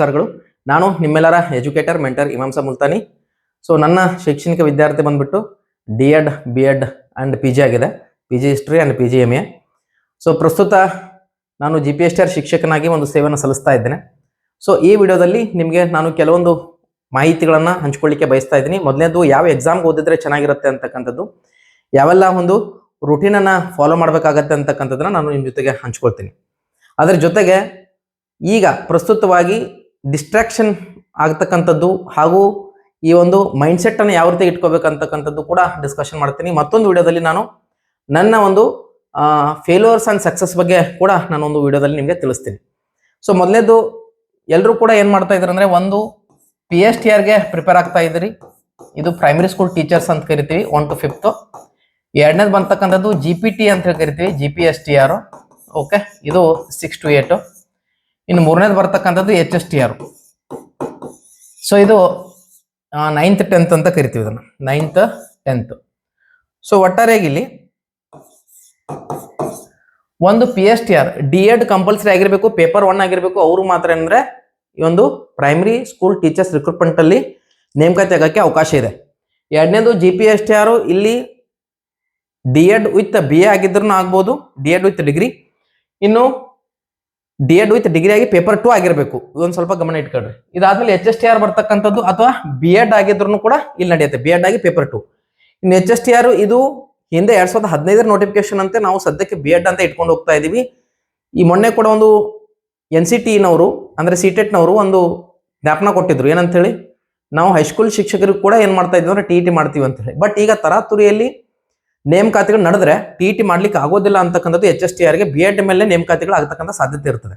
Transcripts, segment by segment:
ಸರ್ಗಳು. ನಾನು ನಿಮ್ಮೆಲ್ಲರ educator, mentor Imamsa Multani. So, ನನ್ನ ಶೈಕ್ಷಣಿಕ ವಿದ್ಯಾರ್ಥಿ ಬಂದ್ಬಿಟ್ಟು D Ed B Ed and P G ಆಗಿದೆ. P G history and P G M A. So, ಪ್ರಸ್ತುತ ನಾನು G P S T R ಶಿಕ್ಷಕನಾಗಿ ಒಂದು ಸೇವೆಯನ್ನು ಸಲ್ಲಿಸ್ತಾ ಇದ್ದೇನೆ. ಸೊ, ಈ ವಿಡಿಯೋದಲ್ಲಿ ನಿಮಗೆ ನಾನು ಕೆಲವೊಂದು ಮಾಹಿತಿಗಳನ್ನು ಹಂಚ್ಕೊಳ್ಳಿಕ್ಕೆ ಬಯಸ್ತಾ ಇದ್ದೀನಿ. ಮೊದಲನೇದು ಯಾವ ಎಕ್ಸಾಮ್ಗೆ ಓದಿದ್ರೆ ಚೆನ್ನಾಗಿರುತ್ತೆ ಅಂತಕ್ಕಂಥದ್ದು, ಯಾವೆಲ್ಲ ಒಂದು ರುಟೀನನ್ನು ಫಾಲೋ ಮಾಡಬೇಕಾಗತ್ತೆ ಅಂತಕ್ಕಂಥದ್ದನ್ನ ನಾನು ನಿಮ್ಮ ಜೊತೆಗೆ ಹಂಚ್ಕೊಳ್ತೀನಿ. ಅದರ ಜೊತೆಗೆ ಈಗ ಪ್ರಸ್ತುತವಾಗಿ ಡಿಸ್ಟ್ರಾಕ್ಷನ್ ಆಗ್ತಕ್ಕಂಥದ್ದು ಹಾಗೂ ಈ ಒಂದು ಮೈಂಡ್ಸೆಟ್ಟನ್ನು ಯಾವ ರೀತಿ ಇಟ್ಕೋಬೇಕಂತಕ್ಕಂಥದ್ದು ಕೂಡ ಡಿಸ್ಕಷನ್ ಮಾಡ್ತೀನಿ. ಮತ್ತೊಂದು ವಿಡಿಯೋದಲ್ಲಿ ನಾನು ನನ್ನ ಒಂದು ಫೇಲ್ಯೂರ್ಸ್ ಆ್ಯಂಡ್ ಸಕ್ಸಸ್ ಬಗ್ಗೆ ಕೂಡ ನಾನು ಒಂದು ವಿಡಿಯೋದಲ್ಲಿ ನಿಮಗೆ ತಿಳಿಸ್ತೀನಿ. ಸೊ ಮೊದಲೇದು ಎಲ್ಲರೂ ಕೂಡ ಏನು ಮಾಡ್ತಾ ಇದ್ದಾರೆ ಅಂದರೆ ಒಂದು ಪಿ ಎಚ್ ಟಿ ಆರ್ಗೆ ಪ್ರಿಪೇರ್ ಆಗ್ತಾ ಇದ್ದೀರಿ. ಇದು ಪ್ರೈಮರಿ ಸ್ಕೂಲ್ ಟೀಚರ್ಸ್ ಅಂತ ಕರಿತೀವಿ ಒನ್ ಟು ಫಿಫ್ತು ಎರಡನೇದು ಬಂತಕ್ಕಂಥದ್ದು ಜಿ ಪಿ ಟಿ ಅಂತ ಕರಿತೀವಿ G P S T R okay ಇದು ಸಿಕ್ಸ್ ಟು ಏಟು ಇನ್ನು ಮೂರನೇದು ಬರ್ತಕ್ಕಂಥದ್ದು H S T R so ಇದು ನೈನ್ತ್ ಟೆಂತ್ ಅಂತ ಕರಿತೀವಿ ಇದನ್ನು. ನೈನ್ತ್ ಟೆಂತ್ ಸೊ ಒಟ್ಟಾರೆಯಾಗಿ ಇಲ್ಲಿ ಒಂದು P S T R D Ed compulsory ಆಗಿರಬೇಕು ಪೇಪರ್ ಒನ್ ಆಗಿರಬೇಕು, ಅವರು ಮಾತ್ರ ಏನಂದ್ರೆ ಈ ಒಂದು ಪ್ರೈಮರಿ ಸ್ಕೂಲ್ ಟೀಚರ್ಸ್ ರಿಕ್ರೂಟ್ಮೆಂಟ್ ಅಲ್ಲಿ ನೇಮಕಾತಿ ಆಗೋಕ್ಕೆ ಅವಕಾಶ ಇದೆ. ಎರಡನೇದು G P S T R ಇಲ್ಲಿ D Ed with B A ಆಗಿದ್ರು ಆಗ್ಬೋದು ಡಿ ಎಡ್ ವಿತ್ ಡಿಗ್ರಿ ಇನ್ನು ಡಿ ಎಡ್ ವಿತ್ ಡಿಗ್ರಿ ಆಗಿ ಪೇಪರ್ ಟು ಆಗಿರಬೇಕು. ಇದೊಂದು ಸ್ವಲ್ಪ ಗಮನ ಇಟ್ಕೊಳ್ರಿ. ಇದಾದ್ಮೇಲೆ ಎಚ್ ಎಸ್ ಟಿ ಆರ್ ಬರ್ತಕ್ಕಂಥದ್ದು ಅಥವಾ ಬಿ ಎಡ್ ಆಗಿದ್ರು ಕೂಡ ಇಲ್ಲಿ ನಡೆಯುತ್ತೆ. ಬಿ ಎಡ್ ಆಗಿ ಪೇಪರ್ ಟು ಇನ್ನು ಎಚ್ ಎಸ್ ಟಿ ಆರ್ ಇದು ಹಿಂದೆ ಎರಡ್ ಸಾವಿರದ ಹದಿನೈದರ ನೋಟಿಫಿಕೇಶನ್ ಅಂತೆ ನಾವು ಸದ್ಯಕ್ಕೆ ಬಿ ಎಡ್ ಅಂತ ಇಟ್ಕೊಂಡು ಹೋಗ್ತಾ ಇದೀವಿ. ಈ ಮೊನ್ನೆ ಕೂಡ ಒಂದು ಎನ್ ಸಿ ಟಿನವರು ಅಂದ್ರೆ ಸಿ ಟೆಟ್ನವರು ಒಂದು ಜ್ಞಾಪನ ಕೊಟ್ಟಿದ್ರು. ಏನಂತ ಹೇಳಿ ನಾವು ಹೈಸ್ಕೂಲ್ ಶಿಕ್ಷಕರಿಗೆ ಕೂಡ ಏನ್ ಮಾಡ್ತಾ ಇದ್ವಿ ಅಂದ್ರೆ ಟಿ ಟಿ ಮಾಡ್ತೀವಿ ಅಂತ ಹೇಳಿ ಬಟ್ ಈಗ ತರಾತುರಿಯಲ್ಲಿ ನೇಮಕಾತಿಗಳು ನಡೆದ್ರೆ ಟಿ ಟಿ ಮಾಡ್ಲಿಕ್ಕೆ ಆಗೋದಿಲ್ಲ ಅಂತಕ್ಕಂಥದ್ದು H S T ಆರ್ಗೆ B Ed ಮೇಲೆ ನೇಮಕಾತಿಗಳು ಆಗ್ತಕ್ಕಂಥ ಸಾಧ್ಯತೆ ಇರ್ತದೆ.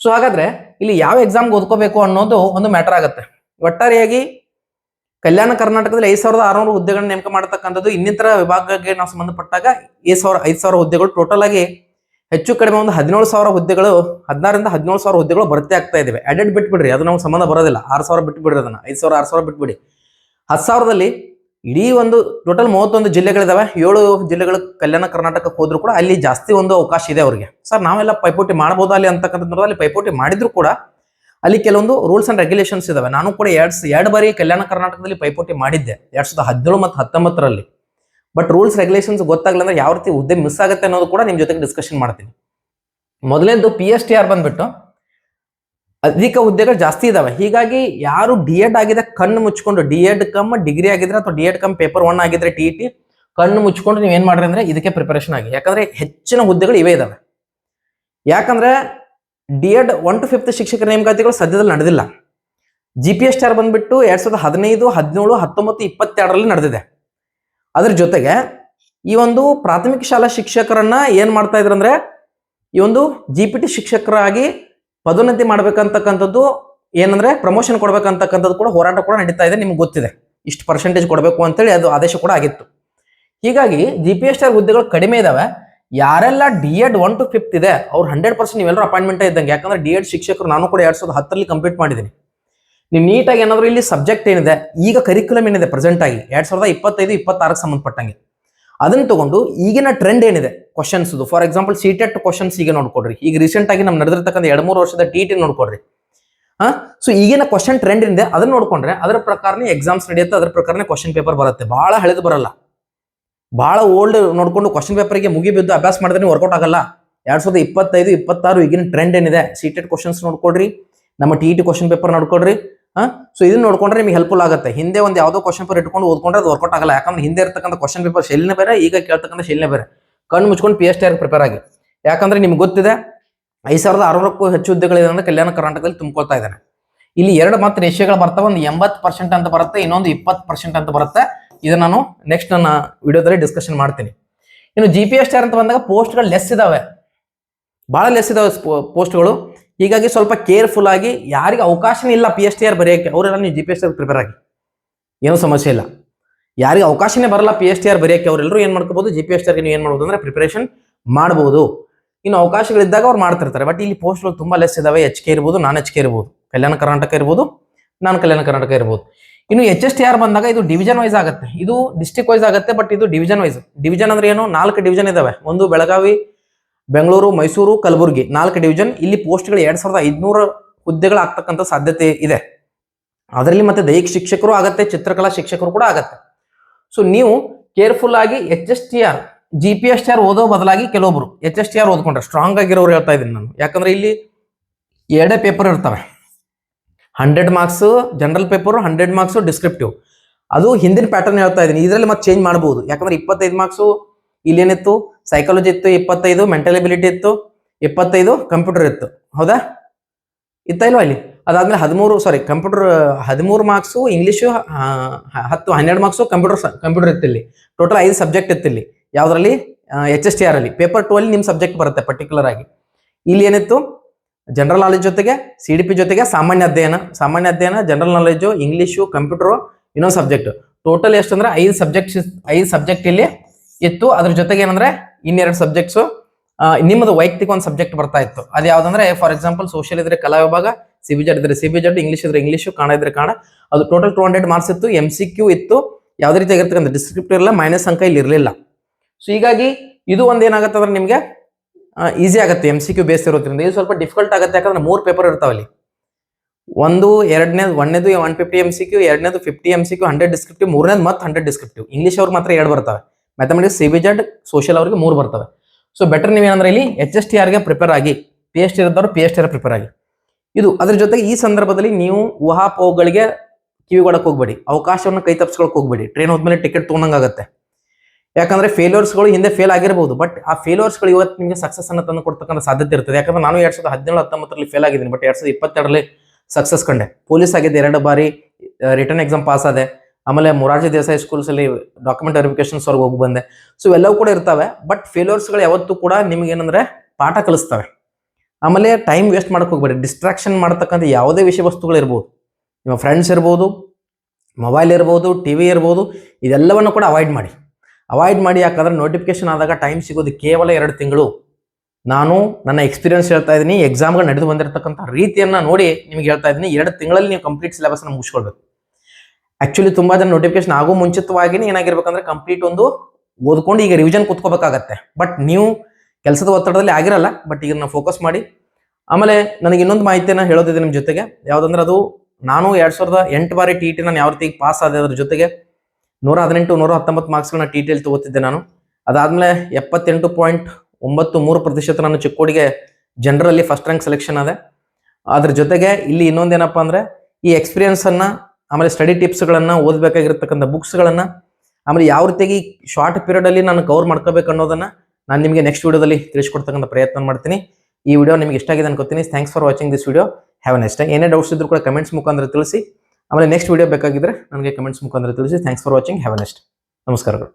ಸೊ ಹಾಗಾದ್ರೆ ಇಲ್ಲಿ ಯಾವ ಎಕ್ಸಾಮ್ಗೆ ಓದ್ಕೋಬೇಕು ಅನ್ನೋದು ಒಂದು ಮ್ಯಾಟರ್ ಆಗುತ್ತೆ. ಒಟ್ಟಾರೆಯಾಗಿ ಕಲ್ಯಾಣ ಕರ್ನಾಟಕದಲ್ಲಿ ಐದು ಸಾವಿರದ ಆರುನೂರು ಹುದ್ದೆಗಳನ್ನ ನೇಮಕ ಮಾಡತಕ್ಕಂಥದ್ದು ಇನ್ನಿತರ ವಿಭಾಗಕ್ಕೆ ನಾವು ಸಂಬಂಧಪಟ್ಟಾಗ ಐದು ಸಾವಿರ ಐದು ಸಾವಿರ ಹುದ್ದೆಗಳು ಟೋಟಲ್ ಆಗಿ ಹೆಚ್ಚು ಕಡಿಮೆ ಒಂದು ಹದಿನೇಳು ಸಾವಿರ ಹುದ್ದೆಗಳು, ಹದಿನಾರರಿಂದ ಹದಿನೇಳು ಸಾವಿರ ಹುದ್ದೆಗಳು ಭರ್ತಿ ಆಗ್ತಾ ಇದ್ದಾವೆ ಅಡೆಡ್ ಬಿಟ್ಬಿಡ್ರಿ, ಅದು ನಮ್ಗೆ ಸಂಬಂಧ ಬರೋದಿಲ್ಲ. ಆರು ಸಾವಿರ ಬಿಟ್ಬಿಡ್ರಿ ಅದನ್ನ. ಐದು ಸಾವಿರ, ಆರು ಸಾವಿರ ಬಿಟ್ಬಿಡಿ. ಹತ್ತು ಸಾವಿರದಲ್ಲಿ ಇಡೀ ಒಂದು ಟೋಟಲ್ ಮೂವತ್ತೊಂದು ಜಿಲ್ಲೆಗಳಿದಾವೆ. ಏಳು ಜಿಲ್ಲೆಗಳು ಕಲ್ಯಾಣ ಕರ್ನಾಟಕಕ್ಕೆ ಹೋದ್ರು ಕೂಡ ಅಲ್ಲಿ ಜಾಸ್ತಿ ಒಂದು ಅವಕಾಶ ಇದೆ ಅವರಿಗೆ. ಸರ್, ನಾವೆಲ್ಲ ಪೈಪೋಟಿ ಮಾಡ್ಬೋದಾ ಅಲ್ಲಿ ಅಂತಕ್ಕಂಥದ್ದು ಅಲ್ಲಿ ಪೈಪೋಟಿ ಮಾಡಿದ್ರು ಕೂಡ ಅಲ್ಲಿ ಕೆಲವೊಂದು ರೂಲ್ಸ್ ಅಂಡ್ ರೆಗ್ಯುಲೇಷನ್ಸ್ ಇದಾವೆ. ನಾನು ಕೂಡ ಎರಡು ಎರಡು ಬಾರಿ ಕಲ್ಯಾಣ ಕರ್ನಾಟಕದಲ್ಲಿ ಪೈಪೋಟಿ ಮಾಡಿದ್ದೆ, ಎರಡ್ ಸಾವಿರದ ಹದಿನೇಳು ಮತ್ತು ಹತ್ತೊಂಬತ್ತರಲ್ಲಿ. ಬಟ್ ರೂಲ್ಸ್ ರೆಗ್ಯುಲೇಷನ್ಸ್ ಗೊತ್ತಾಗಲ್ಲ ಅಂದ್ರೆ ಯಾವ ರೀತಿ ಹುದ್ದೆ ಮಿಸ್ ಆಗುತ್ತೆ ಅನ್ನೋದು ಕೂಡ ನಿಮ್ಮ ಜೊತೆಗೆ ಡಿಸ್ಕಷನ್ ಮಾಡ್ತೀನಿ. ಮೊದಲನೇದು ಪಿ ಎಸ್ ಟಿ ಆರ್ ಬಂದ್ಬಿಟ್ಟು ಅಧಿಕ ಹುದ್ದೆಗಳು ಜಾಸ್ತಿ ಇದಾವೆ. ಹೀಗಾಗಿ ಯಾರು ಡಿ ಎಡ್ ಆಗಿದೆ ಕಣ್ಣು ಮುಚ್ಕೊಂಡು ಡಿ ಎಡ್ ಕಮ್ ಡಿಗ್ರಿ ಆಗಿದ್ರೆ ಅಥವಾ D Ed cum paper one ಆಗಿದ್ರೆ ಟಿ ಟಿ ಕಣ್ಣು ಮುಚ್ಕೊಂಡು ನೀವು ಏನ್ ಮಾಡ್ರಿ ಅಂದ್ರೆ ಇದಕ್ಕೆ ಪ್ರಿಪರೇಷನ್ ಆಗಿ. ಯಾಕಂದ್ರೆ ಹೆಚ್ಚಿನ ಹುದ್ದೆಗಳು ಇವೇ ಇದಾವೆ. ಯಾಕಂದ್ರೆ D Ed one to fifth ಶಿಕ್ಷಕರ ನೇಮಕಾತಿಗಳು ಸದ್ಯದಲ್ಲಿ ನಡೆದಿಲ್ಲ. G P S T R ಬಂದ್ಬಿಟ್ಟು ಎರಡ್ ಸಾವಿರದ ಹದಿನೈದು, ಹದಿನೇಳು, ಹತ್ತೊಂಬತ್ತು, ಇಪ್ಪತ್ತೆರಡರಲ್ಲಿ ನಡೆದಿದೆ. ಅದ್ರ ಜೊತೆಗೆ ಈ ಒಂದು ಪ್ರಾಥಮಿಕ ಶಾಲಾ ಶಿಕ್ಷಕರನ್ನ ಏನ್ ಮಾಡ್ತಾ ಇದ್ರಂದ್ರೆ ಈ ಒಂದು ಜಿ ಪಿ ಟಿ ಶಿಕ್ಷಕರಾಗಿ ಪದೋನ್ನತಿ ಮಾಡ್ಬೇಕಂತಕ್ಕಂಥದ್ದು ಏನಂದ್ರೆ ಪ್ರಮೋಷನ್ ಕೊಡ್ಬೇಕಂತಕ್ಕಂಥದ್ದು ಕೂಡ ಹೋರಾಟ ಕೂಡ ನಡೀತಾ ಇದೆ, ನಿಮ್ಗೆ ಗೊತ್ತಿದೆ. ಇಷ್ಟು ಪರ್ಸೆಂಟೇಜ್ ಕೊಡಬೇಕು ಅಂತೇಳಿ ಅದು ಆದೇಶ ಕೂಡ ಆಗಿತ್ತು. ಹೀಗಾಗಿ ಜಿ ಪಿ ಎಸ್ ಆರ್ ಹುದ್ದೆಗಳು ಕಡಿಮೆ ಇದಾವೆ. ಯಾರೆಲ್ಲ D Ed one to fifth ಇದೆ, ಅವ್ರು ಹಂಡ್ರೆಡ್ ಪರ್ಸೆಂಟ್ ನೀವೆಲ್ಲರೂ ಅಪಾಯಿಂಟ್ಮೆಂಟ್ ಇದ್ದಂಗೆ. ಯಾಕಂದ್ರೆ ಡಿ ಎಡ್ ಶಿಕ್ಷಕರು ನಾನು ಕೂಡ ಎರಡ್ ಸಾವಿರದ ಹತ್ತರಲ್ಲಿ ಕಂಪ್ಲೀಟ್ ಮಾಡಿದ್ದೀನಿ. ನೀವು ನೀಟಾಗಿ ಏನಾದರೂ ಇಲ್ಲಿ ಸಬ್ಜೆಕ್ಟ್ ಏನಿದೆ, ಈಗ ಕರಿಕ್ಯುಲಮ್ ಏನಿದೆ ಪ್ರೆಸೆಂಟ್ ಆಗಿ, ಎರಡ್ ಸಾವಿರದ ಇಪ್ಪತ್ತೈದು, ಇಪ್ಪತ್ತಾರಕ್ಕೆ ಸಂಬಂಧಪಟ್ಟಂಗೆ. ಅದನ್ನು ತಗೊಂಡು ಈಗಿನ ಟ್ರೆಂಡ್ ಏನಿದೆ questions for example C TET questions ಈಗ ನೋಡ್ಕೊಡ್ರಿ. ಈಗ ರೀಸೆಂಟ್ ಆಗಿ ನಡೆದಿರ್ತಕ್ಕಂಥ ಎರಡು ಮೂರು ವರ್ಷದ ಟಿ ಟಿ ನೋಡ್ಕೊಡ್ರಿ. ಹಾ? ಸೊ ಈಗಿನ ಕ್ವಶನ್ ಟ್ರೆಂಡ್ ಏನಿದೆ ಅದನ್ನ ನೋಡ್ಕೊಂಡ್ರೆ ಅದರ ಪ್ರಕಾರನೇ ಎಕ್ಸಾಮ್ಸ್ ನಡೆಯುತ್ತೆ, ಅದರ ಪ್ರಕಾರನೇ ಕ್ವಶನ್ ಪೇಪರ್ ಬರುತ್ತೆ. ಬಹಳ ಹಳೆದು ಬರಲ್ಲ. ಬಹಳ ಓಲ್ಡ್ ನೋಡ್ಕೊಂಡು ಕ್ವಶನ್ ಪೇಪರ್ಗೆ ಮುಗಿಬಿದ್ದು ಅಭ್ಯಾಸ ಮಾಡಿದ್ರೆ ವರ್ಕೌಟ್ ಆಗಲ್ಲ. ಎರಡ್ ಸಾವಿರದ ಇಪ್ಪತ್ತೈದು, ಇಪ್ಪತ್ತಾರು ಈಗಿನ ಟ್ರೆಂಡ್ ಏನಿದೆ. ಸಿ ಟೆಟ್ ಕ್ವಶನ್ಸ್ ನೋಡ್ಕೊಡ್ರಿ. ನಮ್ಮ ಟಿ ಟಿ ಕ್ವಶನ್ ಪೇಪರ್ ನೋಡ್ಕೊಡ್ರಿ. ಹಾಂ? ಸೊ ಇದನ್ನ ನೋಡ್ಕೊಂಡ್ರೆ ನಿಮಗೆ ಹೆಲ್ಪ್ಫುಲ್ ಆಗುತ್ತೆ. ಹಿಂದೆ ಒಂದು ಯಾವುದೋ ಕ್ವಶನ್ ಪೇಪರ್ ಇಟ್ಕೊಂಡು ಓದ್ಕೊಂಡ್ರೆ ಅದು ವರ್ಕೌಟ್ ಆಗಲ್ಲ. ಯಾಕಂದ್ರೆ ಹಿಂದೆ ಇರ್ತಕ್ಕಂಥ ಕ್ವಶನ್ ಪೇಪರ್ ಶೈಲಿನೇ ಬೇರೆ, ಈಗ ಕೇಳ್ತಕ್ಕಂಥ ಶೈಲಿನೇ ಬೇರೆ. ಕಣ್ಣು ಮುಚ್ಕೊಂಡು P S T R prepare ಆಗಿ. ಯಾಕಂದ್ರೆ ನಿಮ್ಗೆ ಗೊತ್ತಿದೆ, ಐದು ಸಾವಿರದ ಅರವತ್ತಕ್ಕೂ ಹೆಚ್ಚು ಹುದ್ದೆಗಳಿದೆ ಕಲ್ಯಾಣ ಕರ್ನಾಟಕದಲ್ಲಿ ತುಂಬಿಕೊಳ್ತಾ ಇದ್ದಾನೆ. ಇಲ್ಲಿ ಎರಡು ಮಾತ್ರ ರೇಷಿಯೋಗಳು ಬರ್ತಾವೆ ಒಂದು ಎಂಬತ್ತು ಪರ್ಸೆಂಟ್ ಅಂತ ಬರುತ್ತೆ, ಇನ್ನೊಂದು ಇಪ್ಪತ್ತು ಪರ್ಸೆಂಟ್ ಅಂತ ಬರುತ್ತೆ. ಇದನ್ನ ನಾನು ನೆಕ್ಸ್ಟ್ ನನ್ನ ವಿಡಿಯೋದಲ್ಲಿ ಡಿಸ್ಕಷನ್ ಮಾಡ್ತೀನಿ. ಇನ್ನು G P S T R ಅಂತ ಬಂದಾಗ ಪೋಸ್ಟ್ಗಳು ಲೆಸ್ ಇದಾವೆ. ಬಹಳ ಲೆಸ್ ಇದಾವೆ ಪೋಸ್ಟ್ಗಳು ಹೀಗಾಗಿ ಸ್ವಲ್ಪ ಕೇರ್ಫುಲ್ ಆಗಿ, ಯಾರಿಗೆ ಅವಕಾಶನೇ ಇಲ್ಲ ಪಿ ಎಸ್ ಟಿ ಆರ್ ಬರೆಯೋಕ್ಕೆ, ಅವರೆಲ್ಲ ನೀವು G P S T R prepare ಆಗಿ. ಏನೂ ಸಮಸ್ಯೆ ಇಲ್ಲ. ಯಾರಿಗೆ ಅವಕಾಶನೇ ಬರಲ್ಲ ಪಿ ಎಸ್ ಟಿ ಆರ್ ಬರೆಯೋಕ್ಕೆ ಅವರೆಲ್ಲರೂ ಏನು ಮಾಡ್ಕೋಬೋದು ಜಿ ಪಿ ಎಸ್ ಟಿ ನೀವು ಏನು ಮಾಡ್ಬೋದು ಅಂದ್ರೆ ಪ್ರಿಪರೇಷನ್ ಮಾಡ್ಬೋದು. ಇನ್ನು ಅವಕಾಶಗಳಿದ್ದಾಗ ಅವ್ರು ಮಾಡ್ತಿರ್ತಾರೆ. ಬಟ್ ಇಲ್ಲಿ ಪೋಸ್ಟ್ಗಳು ತುಂಬಾ ಲೆಸ್ ಇದಾವೆ. ಎಚ್ ಕೆ ಇರ್ಬೋದು ನಾನ್ ಎಚ್ ಕೆ ಇರ್ಬೋದು. ಕಲ್ಯಾಣ ಕರ್ನಾಟಕ ಇರ್ಬೋದು ನಾನ್ ಕಲ್ಯಾಣ ಕರ್ನಾಟಕ ಇರ್ಬೋದು. ಇನ್ನು ಎಚ್ ಎಸ್ ಟಿ ಆರ್ ಬಂದಾಗ ಇದು ಡಿವಿಜನ್ ವೈಸ್ ಆಗುತ್ತೆ. ಇದು ಡಿಸ್ಟಿಕ್ ವೈಸ್ ಆಗುತ್ತೆ ಬಟ್ ಇದು ಡಿವಿಜನ್ ವೈಸ್ ಡಿವಿಜನ್ ಅಂದ್ರೆ ಏನು? ನಾಲ್ಕು ಡಿವಿಜನ್ ಇದಾವೆ. ಒಂದು ಬೆಳಗಾವಿ, ಬೆಂಗಳೂರು, ಮೈಸೂರು, ಕಲಬುರಗಿ. ನಾಲ್ಕು ಡಿವಿಜನ್ ಇಲ್ಲಿ ಪೋಸ್ಟ್ಗಳು ಎರಡ್ ಸಾವಿರದ ಐದುನೂರ ಹುದ್ದೆಗಳು ಆಗ್ತಕ್ಕಂಥ ಸಾಧ್ಯತೆ ಇದೆ. ಅದರಲ್ಲಿ ಮತ್ತೆ ದೈಹಿಕ ಶಿಕ್ಷಕರು ಆಗುತ್ತೆ, ಚಿತ್ರಕಲಾ ಶಿಕ್ಷಕರು ಕೂಡ ಆಗತ್ತೆ. ಸೊ ನೀವು ಕೇರ್ಫುಲ್ ಆಗಿ H S T R G P S T R ಓದೋ ಬದಲಾಗಿ ಕೆಲವೊಬ್ರು ಎಚ್ ಎಸ್ ಟಿ ಆರ್ ಓದ್ಕೊಂಡ್ರೆ ಸ್ಟ್ರಾಂಗ್ ಆಗಿರೋರು ಹೇಳ್ತಾ ಇದ್ದೀನಿ ನಾನು. ಯಾಕಂದ್ರೆ ಇಲ್ಲಿ ಎರಡೇ ಪೇಪರ್ ಇರ್ತವೆ. Hundred marks general paper hundred marks descriptive ಅದು ಹಿಂದಿನ ಪ್ಯಾಟರ್ನ್ ಹೇಳ್ತಾ ಇದ್ದೀನಿ. ಇದರಲ್ಲಿ ಮತ್ತೆ ಚೇಂಜ್ ಮಾಡಬಹುದು ಯಾಕಂದ್ರೆ ಇಪ್ಪತ್ತೈದು ಮಾರ್ಕ್ಸು ಇಲ್ಲೇನಿತ್ತು ಸೈಕಾಲಜಿ ಇತ್ತು, ಇಪ್ಪತ್ತೈದು ಮೆಂಟಲ್ ಎಬಿಲಿಟಿ ಇತ್ತು, ಇಪ್ಪತ್ತೈದು ಕಂಪ್ಯೂಟರ್ ಇತ್ತು. ಹೌದಾ? ಇತ್ತ ಇಲ್ವಾ ಇಲ್ಲಿ? ಅದಾದ್ಮೇಲೆ ಹದಿಮೂರು ಸಾರಿ ಕಂಪ್ಯೂಟರ್ ಹದಿಮೂರು ಮಾರ್ಕ್ಸು ಇಂಗ್ಲೀಷು ಹತ್ತು, ಹನ್ನೆರಡು ಮಾರ್ಕ್ಸು ಕಂಪ್ಯೂಟರ್ ಕಂಪ್ಯೂಟರ್ ಇತ್ತಿಲ್ಲಿ ಟೋಟಲ್ ಐದು ಸಬ್ಜೆಕ್ಟ್ ಇತ್ತಿಲ್ಲಿ ಯಾವುದರಲ್ಲಿ? ಎಚ್ ಎಸ್ ಟಿ ಆರ್ ಅಲ್ಲಿ. ಪೇಪರ್ ಟು ಅಲ್ಲಿ ನಿಮ್ಮ ಸಬ್ಜೆಕ್ಟ್ ಬರುತ್ತೆ ಪರ್ಟಿಕ್ಯುಲರ್ ಆಗಿ. ಇಲ್ಲಿ ಏನಿತ್ತು? ಜನರಲ್ ನಾಲೆಜ್ ಜೊತೆಗೆ ಸಿ ಡಿ ಪಿ ಜೊತೆಗೆ ಸಾಮಾನ್ಯ ಅಧ್ಯಯನ. ಸಾಮಾನ್ಯ ಅಧ್ಯಯನ ಜನರಲ್ ನಾಲೆಜು ಇಂಗ್ಲೀಷು ಕಂಪ್ಯೂಟರ್ ಇನ್ನೊಂದು ಸಬ್ಜೆಕ್ಟ್ ಟೋಟಲ್ ಎಷ್ಟು ಅಂದ್ರೆ ಐದು ಸಬ್ಜೆಕ್ಟ್ ಐದು ಸಬ್ಜೆಕ್ಟ್ ಇಲ್ಲಿ ಇತ್ತು. ಅದ್ರ ಜೊತೆಗೆ ಏನಂದ್ರೆ ಇನ್ನೆರಡು ಸಬ್ಜೆಕ್ಟ್ಸು ನಿಮ್ಮದು ವೈಯಕ್ತಿಕ ಒಂದು ಸಬ್ಜೆಕ್ಟ್ ಬರ್ತಾ ಇತ್ತು. ಅದು ಯಾವ್ದಂದ್ರೆ ಫಾರ್ ಎಕ್ಸಾಂಪಲ್ ಸೋಷಿಯಲ್ ಇದ್ರೆ ಕಲಾ ವಿಭಾಗ ಸಿ ಬಿ ಜಡ್ ಇದ್ರೆ ಸಿ ಬಿ ಜಡ್ ಇಂಗ್ಲೀಷ್ ಇದ್ರೆ ಇಂಗ್ಲೀಷು ಕನ್ನಡ ಇದ್ರೆ ಕನ್ನಡ. ಅದು ಟೋಟಲ್ ಟೂ ಹಂಡ್ರೆಡ್ ಮಾರ್ಕ್ಸ್ ಇತ್ತು ಎಂ ಸಿ ಕ್ಯೂ ಇತ್ತು. ಯಾವುದೇ ರೀತಿ ಆಗಿರ್ತಕ್ಕಂಥ ಡಿಸ್ಕ್ರಿಪ್ಟಿವ್ ಇರಲ್ಲ ಮೈನಸ್ ಅಂಕ ಇಲ್ಲಿ ಇರಲಿಲ್ಲ. ಸೊ ಹೀಗಾಗಿ ಇದು ಒಂದು ಏನಾಗುತ್ತೆ ಅಂದ್ರೆ ನಿಮಗೆ ಈಸಿ ಆಗುತ್ತೆ ಎಂ ಸಿ ಕ್ಯೂ ಬೇಸ್ ಇರೋದ್ರಿಂದ. ಇದು ಸ್ವಲ್ಪ ಡಿಫಿಕಲ್ಟ್ ಆಗುತ್ತೆ, ಯಾಕಂದ್ರೆ ಮೂರು ಪೇಪರ್ ಇರ್ತಾವಲ್ಲಿ ಒಂದು, ಎರಡನೇದು, ಒಂದನೇದು one fifty M C Q ಎರಡನೇದು fifty M C Q hundred descriptive ಮೂರನೇದು ಮತ್ತೆ ಹಂಡ್ರೆಡ್ ಡಿಸ್ಕ್ರಿಪ್ಟಿವ್ ಇಂಗ್ಲೀಷ್ ಅವ್ರು ಮಾತ್ರ ಎರಡು ಬರ್ತವೆ. Mathematics C B Z social ಅವ್ರಿಗೆ ಮೂರು ಬರ್ತವೆ. ಸೊ ಬೆಟರ್ ನೀವೇನಂದ್ರೆ ಇಲ್ಲಿ ಎಚ್ ಎಸ್ ಟಿ ಆರ್ಗೆ ಪ್ರಿಪೇರ್ ಆಗಿ ಪಿ ಎಚ್ ಟಿ ಇರೋದವ್ರು ಪಿ ಎಚ್ ಡಿ ಪ್ರಿಪೇರ್ ಆಗಿ. ಇದು ಅದ್ರ ಜೊತೆಗೆ ಈ ಸಂದರ್ಭದಲ್ಲಿ ನೀವು ಊಹಾಪೋಹಗಳಿಗೆ ಕಿವಿಗೊಳಕ್ಕೆ ಹೋಗ್ಬೇಡಿ. ಅವಕಾಶವನ್ನು ಕೈ ತಪ್ಪಿಸ್ಕೊಳಕ್ಕೆ ಹೋಗ್ಬೇಡಿ. ಟ್ರೈನ್ ಹೋದ್ಮೇಲೆ ಟಿಕೆಟ್ ತೊಗೊಂಡಂಗಾಗತ್ತೆ. ಯಾಕಂದ್ರೆ ಫೇಲ್ಯೂರ್ಸ್ಗಳು ಹಿಂದೆ ಫೇಲ್ ಆಗಿರ್ಬೋದು. ಬಟ್ ಆ ಫೇಲ್ಯೂರ್ಸ್ಗಳು ಇವತ್ತು ನಿಮಗೆ ಸಕ್ಸಸ್ ಅನ್ನು ತಂದು ಕೊಡ್ತಕ್ಕಂಥ ಸಾಧ್ಯತೆ ಇರ್ತದೆ. ಯಾಕಂದ್ರೆ ನಾನು ಎರಡ್ ಸಾವಿರದ ಹದಿನೇಳು ಹತ್ತೊಂಬತ್ತರಲ್ಲಿ ಫೇಲ್ ಆಗಿದ್ದೀನಿ. ಬಟ್ ಎರಡ್ ಸಾವಿರದ ಇಪ್ಪತ್ತೆರಡರಲ್ಲಿ ಸಕ್ಸಸ್ ಕಂಡೆ. ಪೊಲೀಸ್ ಆಗಿದ್ದೆ ಎರಡು ಬಾರಿ ರಿಟರ್ನ್ ಎಕ್ಸಾಮ್ ಪಾಸ್ ಆದೆ. ಆಮೇಲೆ ಮೊರಾರ್ಜಿ ದೇಸಾಯಿ ಸ್ಕೂಲ್ಸ್ ಅಲ್ಲಿ ಡಾಕ್ಯುಮೆಂಟ್ ವೆರಿಫಿಕೇಶನ್ಸ್ ಅವ್ರಿಗೆ ಹೋಗಿ ಬಂದೆ. ಸೊ ಇವೆಲ್ಲವೂ ಕೂಡ ಇರ್ತವೆ ಬಟ್ ಫೇಲ್ಯೂರ್ಸ್ಗಳು ಯಾವತ್ತೂ ಕೂಡ ನಿಮ್ಗೆ ಏನಂದ್ರೆ ಪಾಠ ಕಲಿಸ್ತವೆ. ಆಮೇಲೆ ಟೈಮ್ ವೇಸ್ಟ್ ಮಾಡಕ್ ಹೋಗ್ಬೇಡಿ. ಡಿಸ್ಟ್ರಾಕ್ಷನ್ ಮಾಡ್ತಕ್ಕಂಥ ಯಾವುದೇ ವಿಷಯ ವಸ್ತುಗಳು ಇರ್ಬೋದು. ನಿಮ್ಮ ಫ್ರೆಂಡ್ಸ್ ಇರ್ಬೋದು ಮೊಬೈಲ್ ಇರ್ಬೋದು ಟಿ ವಿ ಇರ್ಬೋದು, ಇದೆಲ್ಲವನ್ನು ಕೂಡ ಅವಾಯ್ಡ್ ಮಾಡಿ. ಅವಾಯ್ಡ್ ಮಾಡಿ ಯಾಕಂದ್ರೆ ನೋಟಿಫಿಕೇಶನ್ ಆದಾಗ ಟೈಮ್ ಸಿಗೋದು ಕೇವಲ ಎರಡು ತಿಂಗಳು. ನಾನು ನನ್ನ ಎಕ್ಸ್ಪೀರಿಯನ್ಸ್ ಹೇಳ್ತಾ ಇದ್ದೀನಿ ಎಕ್ಸಾಮ್ಗಳು ನಡೆದು ಬಂದಿರತಕ್ಕಂಥ ರೀತಿಯನ್ನು ನೋಡಿ ನಿಮ್ಗೆ ಹೇಳ್ತಾ ಇದ್ದೀನಿ. ಎರಡು ತಿಂಗಳಲ್ಲಿ ನೀವು ಕಂಪ್ಲೀಟ್ ಸಿಲೆಬಸ್ನ ಮುಗಿಸ್ಕೊಳ್ಬೇಕು. ಆಕ್ಚುಲಿ ತುಂಬಾ ಜನ ನೋಟಿಫಿಕೇಶನ್ ಆಗೋ ಮುಂಚಿತವಾಗಿನೇ ಏನಾಗಿರ್ಬೇಕಂದ್ರೆ ಕಂಪ್ಲೀಟ್ ಒಂದು ಓದ್ಕೊಂಡು ಈಗ ರಿವಿಷನ್ ಕುತ್ಕೋಬೇಕಾಗತ್ತೆ. ಬಟ್ ನೀವು ಕೆಲಸದ ಒತ್ತಡದಲ್ಲಿ ಆಗಿರಲ್ಲ ಬಟ್ ನಾವು ಫೋಕಸ್ ಮಾಡಿ. ಆಮೇಲೆ ನನಗೆ ಇನ್ನೊಂದು ಮಾಹಿತಿಯನ್ನು ಹೇಳೋದಿದೆ ನಿಮ್ಮ ಜೊತೆಗೆ. ಯಾವ್ದಂದ್ರೆ ಅದು ನಾನು ಎರಡ್ ಸಾವಿರದ ಎಂಟು ಬಾರಿ ಟಿ ಟಿ ನಾನು ಯಾವ ರೀತಿ ಪಾಸ್ ಆದ ಅದ್ರ ಜೊತೆಗೆ ನೂರ ಹದಿನೆಂಟು ನೂರ ಹತ್ತೊಂಬತ್ತು ಮಾರ್ಕ್ಸ್ಗಳನ್ನ ಟಿ ಟಿಯಲ್ಲಿ ತಗೋತಿದ್ದೆ ನಾನು. ಅದಾದಮೇಲೆ ಎಪ್ಪತ್ತೆಂಟು ಪಾಯಿಂಟ್ ಒಂಬತ್ತು ಮೂರು ಪ್ರತಿಶತ ನಾನು ಚಿಕ್ಕೋಡಿಗೆ ಜನರಲ್ಲಿ ಫಸ್ಟ್ ರ್ಯಾಂಕ್ ಸೆಲೆಕ್ಷನ್ ಅದೇ ಅದ್ರ ಜೊತೆಗೆ ಇಲ್ಲಿ ಇನ್ನೊಂದೇನಪ್ಪ ಅಂದ್ರೆ ಈ ಎಕ್ಸ್ಪೀರಿಯನ್ಸ್ ಅನ್ನ ಆಮೇಲೆ ಸ್ಟಡಿ ಟಿಪ್ಸ್ಗಳನ್ನು ಓದಬೇಕಾಗಿರ್ತಕ್ಕಂಥ ಬುಕ್ಸ್ಗಳನ್ನು ಆಮೇಲೆ ಯಾವ ರೀತಿಯಾಗಿ ಶಾರ್ಟ್ ಪೀರಿಯಡ್ ಅಲ್ಲಿ ನಾನು ಕವರ್ ಮಾಡ್ಕೋಬೇಕು ಅನ್ನೋದನ್ನ ನಾನು ನಿಮಗೆ ನೆಕ್ಸ್ಟ್ ವಿಡಿಯೋದಲ್ಲಿ ತಿಳಿಸ್ಕೊಡ್ತಕ್ಕಂಥ ಪ್ರಯತ್ನ ಮಾಡ್ತೀನಿ. ಈ ವಿಡಿಯೋ ನಿಮಗೆ ಇಷ್ಟ ಆಗಿದೆ ಅನ್ಕೋತೀನಿ. Thanks for watching this video have next ಏನೇ ಡೌಟ್ಸ್ ಇದ್ರು ಕೂಡ ಕಮೆಂಟ್ಸ್ ಮುಖಾಂತರ ತಿಳಿಸಿ. ಆಮೇಲೆ ನೆಕ್ಸ್ಟ್ ವಿಡಿಯೋ ಬೇಕಾಗಿದ್ರೆ ನನಗೆ ಕಮೆಂಟ್ಸ್ ಮುಖಾಂತರ ತಿಳಿಸಿ. Thanks for watching have next ನಮಸ್ಕಾರಗಳು.